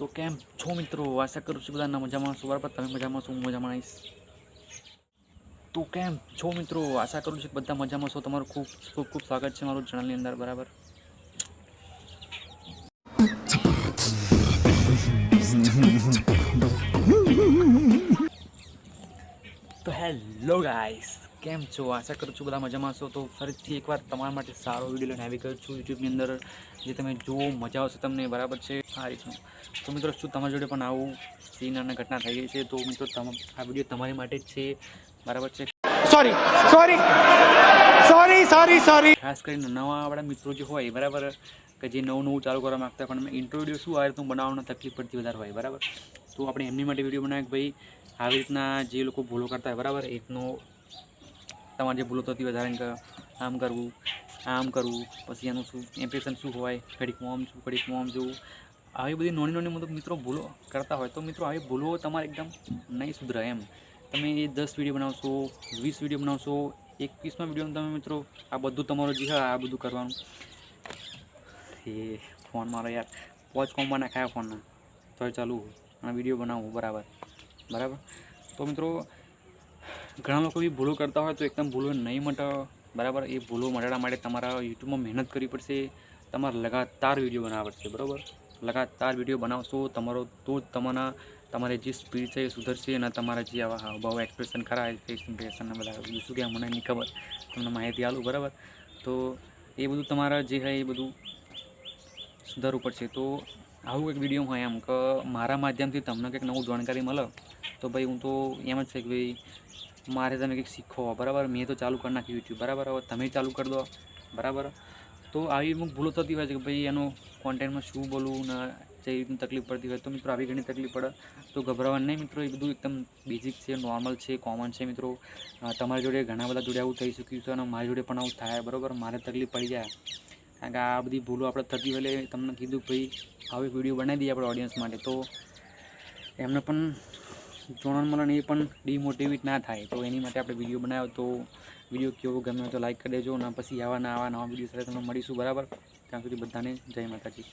તો કેમ છો મિત્રો? આશા કરું છું બધાના મજામાં છો બરાબર? તમે મજામાં છો? હું મજામાં આવીશ. તો કેમ છો મિત્રો? આશા કરું છું બધા મજામાં છો. તમારું ખૂબ ખૂબ ખૂબ સ્વાગત છે મારું ચેનલની અંદર. બરાબર? તો હેલો ગાઈસ. કેમ છો? આશા કરું છું બધા મજામાં છો. તો ફરીથી એકવાર તમારા માટે સારો વીડિયો લઈને આવી ગયો છું યુટ્યુબની અંદર જે તમે જુઓ મજા આવશે તમને બરાબર છે? આ રીતનું. તો મિત્રો શું તમારી જોડે પણ આવું સીન અને ઘટના થઈ ગઈ છે? તો મિત્રો આ વીડિયો તમારી માટે જ છે બરાબર છે? Sorry sorry sorry sorry sorry ખાસ કરીને નવા આપણા મિત્રો જે હોય બરાબર કે જે નવું નવું ચાલુ કરવા માગતા પણ મેં ઇન્ટ્રો શું આ રીતનું બનાવવામાં તકલીફ પડતી વધારે હોય બરાબર? તો આપણે એમની માટે વીડિયો બનાવ્યો કે ભાઈ આવી રીતના જે લોકો ભૂલો કરતા હોય બરાબર એ રીતનો તમારે જે ભૂલો થતી કે આમ કરવું આમ કરવું, પછી એનું શું ઇમ્પ્રેશન શું હોય ઘડીક મોમ છું ઘડીક મોમ જોવું આવી બધી નાની નાની મતલબ મિત્રો ભૂલો કરતા હોય તો મિત્રો આવી ભૂલો તમારે એકદમ નહીં સુધરે એમ. તમે એ દસ વીડિયો બનાવશો, વીસ વીડિયો બનાવશો, એકવીસમાં વીડિયો તમે મિત્રો આ બધું તમારું જે હા આ બધું કરવાનું. એ ફોન મારો યાર, પોચ કોમ્બા નાખાયા ફોનના તો ચાલુ, અને વીડિયો બનાવું, બરાબર. બરાબર? તો મિત્રો ઘણા લોકો બી ભૂલો કરતા હોય તો એકદમ ભૂલો નહીં મટે બરાબર? એ ભૂલો મટાડવા માટે તમારા યુટ્યુબમાં મહેનત કરવી પડશે. તમારે લગાતાર વીડિયો બનાવવા પડશે, બરાબર? લગાતાર વીડિયો બનાવશો, તમારો તો જ તમારા, તમારે જે સ્પીડ છે એ સુધરશે અને તમારા જે આવા હાવભાવ એક્સપ્રેશન ખરા ફેસ ઇમ્પ્રેશન બધા શું કહેવાય, મને નહીં ખબર. તમને માહિતી આલું, બરાબર? તો એ બધું તમારા જે હોય એ બધું સુધારવું પડશે. તો આવું એક વીડિયો હોય એમ કે મારા માધ્યમથી તમને કંઈક નવું જાણકારી મળે, તો ભાઈ હું તો એમ જ છે કે ભાઈ મારે તમે કંઈક શીખો, બરાબર? મેં તો ચાલુ કરી નાખ્યું યુટ્યુબ બરાબર? હવે તમે ચાલુ કરી દો, બરાબર? તો આવી અમુક ભૂલો થતી હોય છે કે ભાઈ એનું કોન્ટેન્ટમાં શું બોલવું ને જે રીતની તકલીફ પડતી હોય, તો મિત્રો આવી ઘણી તકલીફ પડે. તો ગભરાવા નહીં મિત્રો, એ બધું એકદમ બેઝિક છે નોર્મલ છે કોમન છે મિત્રો. તમારી જોડે ઘણા બધા જોડે આવું થઈ શક્યું છે અને મારી જોડે પણ આવું થાય, બરાબર? મારે તકલીફ પડી જાય. કારણ કે આ બધી ભૂલો આપણે થતી હોય તમને કીધું ભાઈ, આવી વીડિયો બનાવી દઈએ આપણે ઓડિયન્સ માટે. તો એમને પણ જોણન મળે એ પણ ડિમોટિવેટ ના થાય. તો એની માટે આપણે વીડિયો બનાવ્યો તો વીડિયો કેવો ગમે તો લાઈક કરી દેજો. અને પછી આવા નવા નવા વીડિયો સાથે તમને મળીશું. બરાબર? ત્યાં સુધી બધાને જય માતાજી.